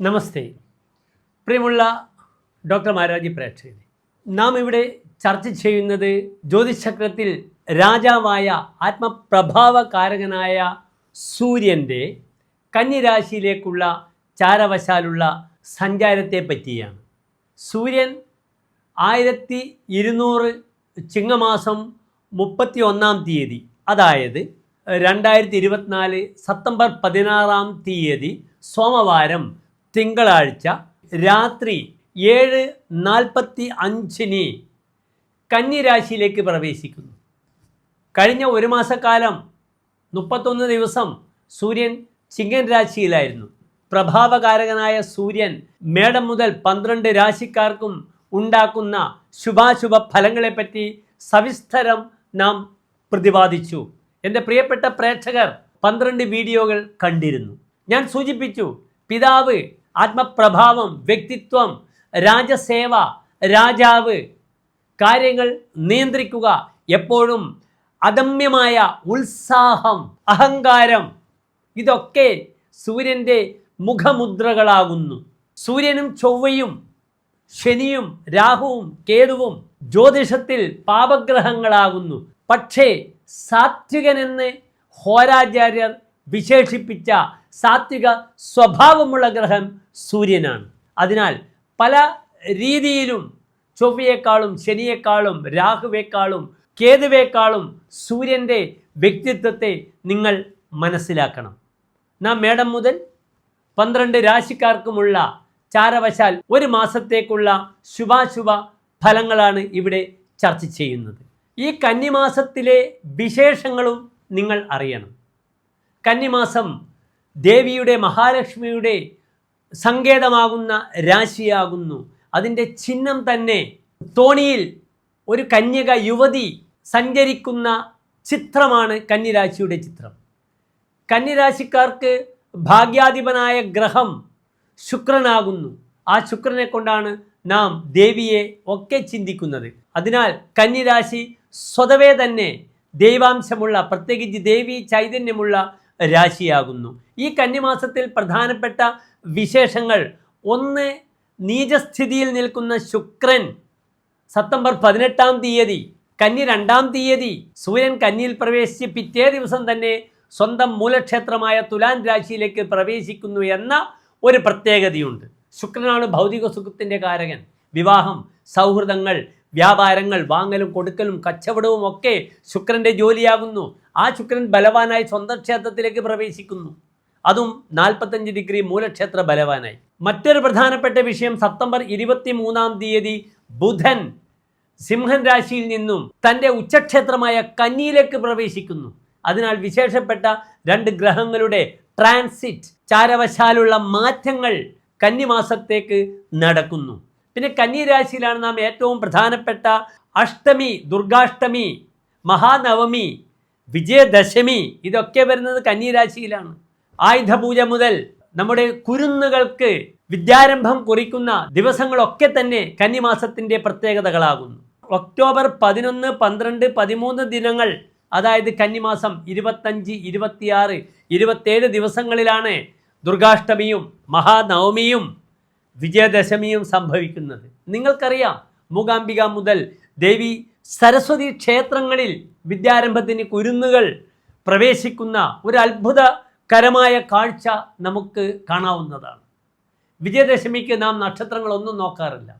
നമസ്തേ. പ്രിയമുള്ള ഡോക്ടർ മാരാജി പ്രേക്ഷകരെ നാം ഇവിടെ ചർച്ച ചെയ്യുന്നത് ജ്യോതിഷചക്രത്തിൽ രാജാവായ ആത്മപ്രഭാവകാരകനായ സൂര്യന്റെ കന്യരാശിയിലേക്കുള്ള ചാരവശാലുള്ള സഞ്ചാരത്തെ പറ്റിയാണ്. സൂര്യൻ ആയിരത്തി ഇരുന്നൂറ് ചിങ്ങമാസം മുപ്പത്തി ഒന്നാം തീയതി അതായത് രണ്ടായിരത്തി ഇരുപത്തിനാല് സെപ്റ്റംബർ പതിനാറാം തീയതി സോമവാരം തിങ്കളാഴ്ച രാത്രി ഏഴ് നാൽപ്പത്തി അഞ്ചിന് കന്നിരാശിയിലേക്ക് പ്രവേശിക്കുന്നു. കഴിഞ്ഞ ഒരു മാസക്കാലം മുപ്പത്തൊന്ന് ദിവസം സൂര്യൻ ചിങ്ങൻ രാശിയിലായിരുന്നു. പ്രഭാവകാരകനായ സൂര്യൻ മേടം മുതൽ പന്ത്രണ്ട് രാശിക്കാർക്കും ഉണ്ടാക്കുന്ന ശുഭാശുഭ ഫലങ്ങളെപ്പറ്റി സവിസ്തരം നാം പ്രതിപാദിച്ചു. എന്റെ പ്രിയപ്പെട്ട പ്രേക്ഷകർ പന്ത്രണ്ട് വീഡിയോകൾ കണ്ടിരുന്നു. ഞാൻ സൂചിപ്പിച്ചു പിതാവ് ആത്മപ്രഭാവം വ്യക്തിത്വം രാജസേവ രാജാവ്. കാര്യങ്ങൾ നിയന്ത്രിക്കുക. എപ്പോഴും അദമ്യമായ ഉത്സാഹം അഹങ്കാരം. ഇതൊക്കെ സൂര്യന്റെ മുഖമുദ്രകളാകുന്നു. സൂര്യനും ചൊവ്വയും ശനിയും രാഹുവും കേതുവും ജ്യോതിഷത്തിൽ പാപഗ്രഹങ്ങളാകുന്നു. പക്ഷേ സാത്വികനെന്ന് ഹോരാചാര്യർ വിശേഷിപ്പിച്ച സാത്വിക സ്വഭാവമുള്ള ഗ്രഹം സൂര്യനാണ്. അതിനാൽ പല രീതിയിലും ചൊവ്വയേക്കാളും ശനിയേക്കാളും രാഹുവേക്കാളും കേതുവേക്കാളും സൂര്യന്റെ വ്യക്തിത്വത്തെ നിങ്ങൾ മനസ്സിലാക്കണം. നാം മേടം മുതൽ പന്ത്രണ്ട് രാശിക്കാർക്കുമുള്ള ചാരവശാൽ ഒരു മാസത്തേക്കുള്ള ശുഭാശുഭ ഫലങ്ങളാണ് ഇവിടെ ചർച്ച ചെയ്യുന്നത്. ഈ കന്നിമാസത്തിലെ വിശേഷങ്ങളും നിങ്ങൾ അറിയണം. കന്നിമാസം ദേവിയുടെ മഹാലക്ഷ്മിയുടെ സങ്കേതമാകുന്ന രാശിയാകുന്നു. അതിന്റെ ചിഹ്നം തന്നെ തോണിയിൽ ഒരു കന്യക യുവതി സഞ്ചരിക്കുന്ന ചിത്രമാണ് കന്നിരാശിയുടെ ചിത്രം. കന്നിരാശിക്കാർക്ക് ഭാഗ്യാധിപനായ ഗ്രഹം ശുക്രനാകുന്നു. ആ ശുക്രനെ കൊണ്ടാണ് നാം ദേവിയെ ഒക്കെ ചിന്തിക്കുന്നത്. അതിനാൽ കന്നിരാശി സ്വതവേ തന്നെ ദൈവാംശമുള്ള പ്രത്യേകിച്ച് ദേവി ചൈതന്യമുള്ള രാശിയാകുന്നു. ഈ കന്നിമാസത്തിൽ പ്രധാനപ്പെട്ട വിശേഷങ്ങൾ. ഒന്ന് നീചസ്ഥിതിയിൽ നിൽക്കുന്ന ശുക്രൻ സെപ്റ്റംബർ പതിനെട്ടാം തീയതി കന്നി രണ്ടാം തീയതി സൂര്യൻ കന്നിയിൽ പ്രവേശിച്ച് പിറ്റേ ദിവസം തന്നെ സ്വന്തം മൂലക്ഷേത്രമായ തുലാൻ രാശിയിലേക്ക് പ്രവേശിക്കുന്നു എന്ന ഒരു പ്രത്യേകതയുണ്ട്. ശുക്രനാണ് ഭൗതിക സുഖത്തിന്റെ കാരകൻ. വിവാഹം സൗഹൃദങ്ങൾ വ്യാപാരങ്ങൾ വാങ്ങലും കൊടുക്കലും കച്ചവടവും ഒക്കെ ശുക്രന്റെ ജോലിയാകുന്നു. ആ ശുക്രൻ ബലവാനായി സ്വന്തം ക്ഷേത്രത്തിലേക്ക് പ്രവേശിക്കുന്നു. അതും നാൽപ്പത്തഞ്ച് ഡിഗ്രി മൂലക്ഷേത്ര ബലവാനായി. മറ്റൊരു പ്രധാനപ്പെട്ട വിഷയം സെപ്റ്റംബർ ഇരുപത്തി മൂന്നാം തീയതി ബുധൻ സിംഹൻ രാശിയിൽ നിന്നും തന്റെ ഉച്ചക്ഷേത്രമായ കന്നിയിലേക്ക് പ്രവേശിക്കുന്നു. അതിനാൽ വിശേഷപ്പെട്ട രണ്ട് ഗ്രഹങ്ങളുടെ ട്രാൻസിറ്റ് ചാരവശാലുള്ള മാറ്റങ്ങൾ കന്നിമാസത്തേക്ക് നടക്കുന്നു. പിന്നെ കന്നിരാശിയിലാണ് നാം ഏറ്റവും പ്രധാനപ്പെട്ട അഷ്ടമി ദുർഗാഷ്ടമി മഹാനവമി വിജയദശമി ഇതൊക്കെ വരുന്നത് കന്നിരാശിയിലാണ് ആയുധപൂജ മുതൽ നമ്മുടെ കുരുന്നുകൾക്ക് വിദ്യാരംഭം കുറിക്കുന്ന ദിവസങ്ങളൊക്കെ തന്നെ കന്നിമാസത്തിന്റെ പ്രത്യേകതകളാകുന്നു. ഒക്ടോബർ പതിനൊന്ന് പന്ത്രണ്ട് പതിമൂന്ന് ദിനങ്ങൾ അതായത് കന്നിമാസം ഇരുപത്തഞ്ച് ഇരുപത്തിയാറ് ഇരുപത്തേഴ് ദിവസങ്ങളിലാണ് ദുർഗാഷ്ടമിയും മഹാനവമിയും വിജയദശമിയും സംഭവിക്കുന്നത്. നിങ്ങൾക്കറിയാം മൂകാംബിക മുതൽ ദേവി സരസ്വതി ക്ഷേത്രങ്ങളിൽ വിദ്യാരംഭത്തിന് കുരുന്നുകൾ പ്രവേശിക്കുന്ന ഒരു അത്ഭുതകരമായ കാഴ്ച നമുക്ക് കാണാവുന്നതാണ്. വിജയദശമിക്ക് നാം നക്ഷത്രങ്ങളൊന്നും നോക്കാറില്ല.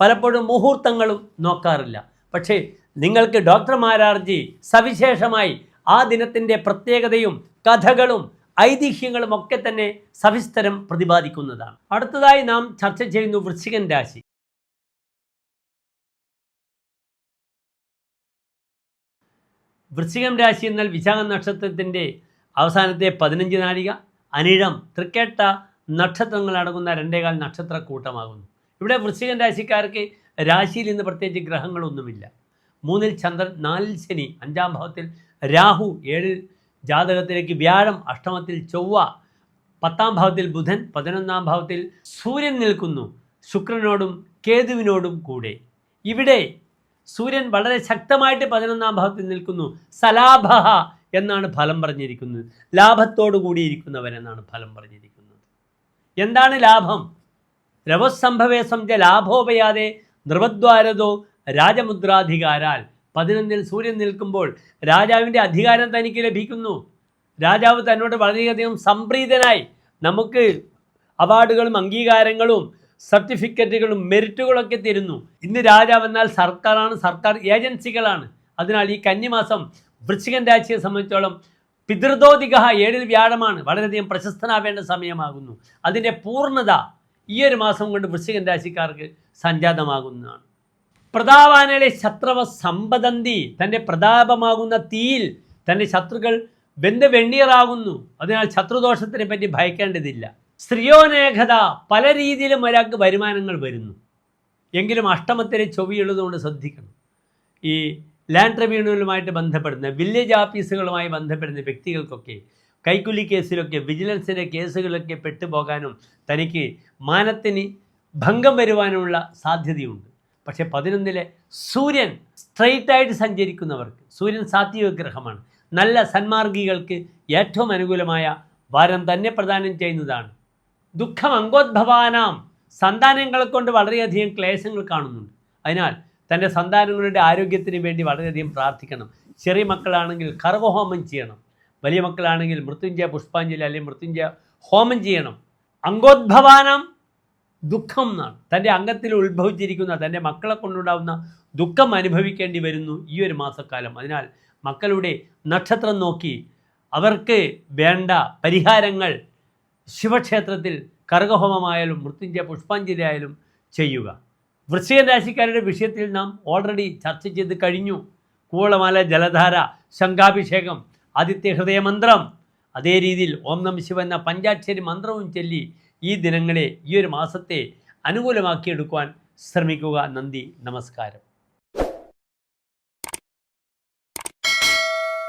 പലപ്പോഴും മുഹൂർത്തങ്ങളും നോക്കാറില്ല. പക്ഷേ നിങ്ങൾക്ക് ഡോക്ടർ മാരാർജി സവിശേഷമായി ആ ദിനത്തിന്റെ പ്രത്യേകതയും കഥകളും ഐതിഹ്യങ്ങളും ഒക്കെ തന്നെ സവിസ്തരം പ്രതിപാദിക്കുന്നതാണ്. അടുത്തതായി നാം ചർച്ച ചെയ്യുന്നു വൃശ്ചികൻ രാശി. വൃശ്ചികം രാശി എന്നാൽ വിശാഖ നക്ഷത്രത്തിന്റെ അവസാനത്തെ പതിനഞ്ച് നാഴിക അനിഴം തൃക്കേട്ട നക്ഷത്രങ്ങൾ അടങ്ങുന്ന രണ്ടേകാൽ നക്ഷത്ര കൂട്ടമാകുന്നു ഇവിടെ വൃശ്ചികൻ രാശിക്കാർക്ക് രാശിയിൽ ഇന്ന് പ്രത്യേകിച്ച് ഗ്രഹങ്ങളൊന്നുമില്ല. മൂന്നിൽ ചന്ദ്രൻ നാലിൽ ശനി അഞ്ചാം ഭാവത്തിൽ രാഹു ഏഴിൽ ജാതകത്തിലേക്ക് വ്യാഴം അഷ്ടമത്തിൽ ചൊവ്വ പത്താം ഭാവത്തിൽ ബുധൻ പതിനൊന്നാം ഭാവത്തിൽ സൂര്യൻ നിൽക്കുന്നു. ശുക്രനോടും കേതുവിനോടും കൂടെ. ഇവിടെ സൂര്യൻ വളരെ ശക്തമായിട്ട് പതിനൊന്നാം ഭാവത്തിൽ നിൽക്കുന്നു. സലാഭ എന്നാണ് ഫലം പറഞ്ഞിരിക്കുന്നത്. ലാഭത്തോടു കൂടിയിരിക്കുന്നവൻ എന്നാണ് ഫലം പറഞ്ഞിരിക്കുന്നത്. എന്താണ് ലാഭം? രവസംഭവേ സംജ ലാഭോപയാതെ നൃപദ്വാരതോ രാജമുദ്രാധികാരാൽ പതിനൊന്നിൽ സൂര്യൻ നിൽക്കുമ്പോൾ രാജാവിന്റെ അധികാരം തനിക്ക് ലഭിക്കുന്നു. രാജാവ് തന്നോട് വളരെയധികം സംപ്രീതനായി. നമുക്ക് അവാർഡുകളും അംഗീകാരങ്ങളും സർട്ടിഫിക്കറ്റുകളും മെറിറ്റുകളൊക്കെ തരുന്നു. ഇന്ന് രാജാവ് എന്നാൽ സർക്കാരാണ് സർക്കാർ ഏജൻസികളാണ്. അതിനാൽ ഈ കന്നിമാസം വൃശ്ചികൻ രാശിയെ സംബന്ധിച്ചോളം പിതൃദോതിക ഏഴിൽ വ്യാഴമാണ് വളരെയധികം പ്രശസ്തനാവേണ്ട സമയമാകുന്നു. അതിന്റെ പൂർണത ഈ ഒരു മാസം കൊണ്ട് വൃശ്ചികൻ രാശിക്കാർക്ക് സംജാതമാകുന്നതാണ്. പ്രതാപാനയിലെ ശത്രവ സമ്പദന്തി തന്റെ പ്രതാപമാകുന്ന തീയിൽ തന്റെ ശത്രുക്കൾ വെന്ത് വെണ്ണീറാകുന്നു. അതിനാൽ ശത്രുദോഷത്തിനെ പറ്റി ഭയക്കേണ്ടതില്ല. സ്ത്രീയോനേഖത പല രീതിയിലും ഒരാൾക്ക് വരുമാനങ്ങൾ വരുന്നു. എങ്കിലും അഷ്ടമത്തിലെ ചൊവ്വയുള്ളതുകൊണ്ട് ശ്രദ്ധിക്കണം. ഈ ലാൻഡ് ട്രിബ്യൂണലുമായിട്ട് ബന്ധപ്പെടുന്ന വില്ലേജ് ഓഫീസുകളുമായി ബന്ധപ്പെടുന്ന വ്യക്തികൾക്കൊക്കെ കൈക്കൂലി കേസിലൊക്കെ വിജിലൻസിന്റെ കേസുകളൊക്കെ പെട്ടുപോകാനും തനിക്ക് മാനത്തിന് ഭംഗം വരുവാനുമുള്ള സാധ്യതയുണ്ട്. പക്ഷേ പതിനൊന്നിലെ സൂര്യൻ സ്ട്രെയിറ്റ് ആയിട്ട് സഞ്ചരിക്കുന്നവർക്ക് സൂര്യൻ സാത്വിക ഗ്രഹമാണ് നല്ല സന്മാർഗികൾക്ക് ഏറ്റവും അനുകൂലമായ വാരം തന്നെ പ്രദാനം ചെയ്യുന്നതാണ്. ദുഃഖം അങ്കോദ്ഭവാനാം. സന്താനങ്ങളെ കൊണ്ട് വളരെയധികം ക്ലേശങ്ങൾ കാണുന്നുണ്ട്. അതിനാൽ തന്റെ സന്താനങ്ങളുടെ ആരോഗ്യത്തിന് വേണ്ടി വളരെയധികം പ്രാർത്ഥിക്കണം. ചെറിയ മക്കളാണെങ്കിൽ കർവഹോമം ചെയ്യണം. വലിയ മക്കളാണെങ്കിൽ മൃത്യുഞ്ജയ പുഷ്പാഞ്ജലി അല്ലെങ്കിൽ മൃത്യുഞ്ജയ ഹോമം ചെയ്യണം. അങ്കോദ്ഭവാനം. ദുഃഖം എന്നാണ് തന്റെ അംഗത്തിൽ ഉത്ഭവിച്ചിരിക്കുന്ന തന്റെ മക്കളെ കൊണ്ടുണ്ടാവുന്ന ദുഃഖം അനുഭവിക്കേണ്ടി വരുന്നു ഈ ഒരു മാസക്കാലം. അതിനാൽ മക്കളുടെ നക്ഷത്രം നോക്കി അവർക്ക് വേണ്ട പരിഹാരങ്ങൾ ശിവക്ഷേത്രത്തിൽ കർഗഹോമമായാലും മൃത്യുഞ്ജയ പുഷ്പാഞ്ജലി ആയാലും ചെയ്യുക. വൃശ്ചിക രാശിക്കാരുടെ വിഷയത്തിൽ നാം ഓൾറെഡി ചർച്ച ചെയ്ത് കഴിഞ്ഞു. കൂവളമാല ജലധാര ശംഖാഭിഷേകം ആദിത്യ ഹൃദയമന്ത്രം. അതേ രീതിയിൽ ഓം നം ശിവ എന്ന പഞ്ചാക്ഷരി മന്ത്രവും ചൊല്ലി ഈ ദിനങ്ങളെ ഈ ഒരു മാസത്തെ അനുകൂലമാക്കിയെടുക്കുവാൻ ശ്രമിക്കുക നന്ദി നമസ്കാരം.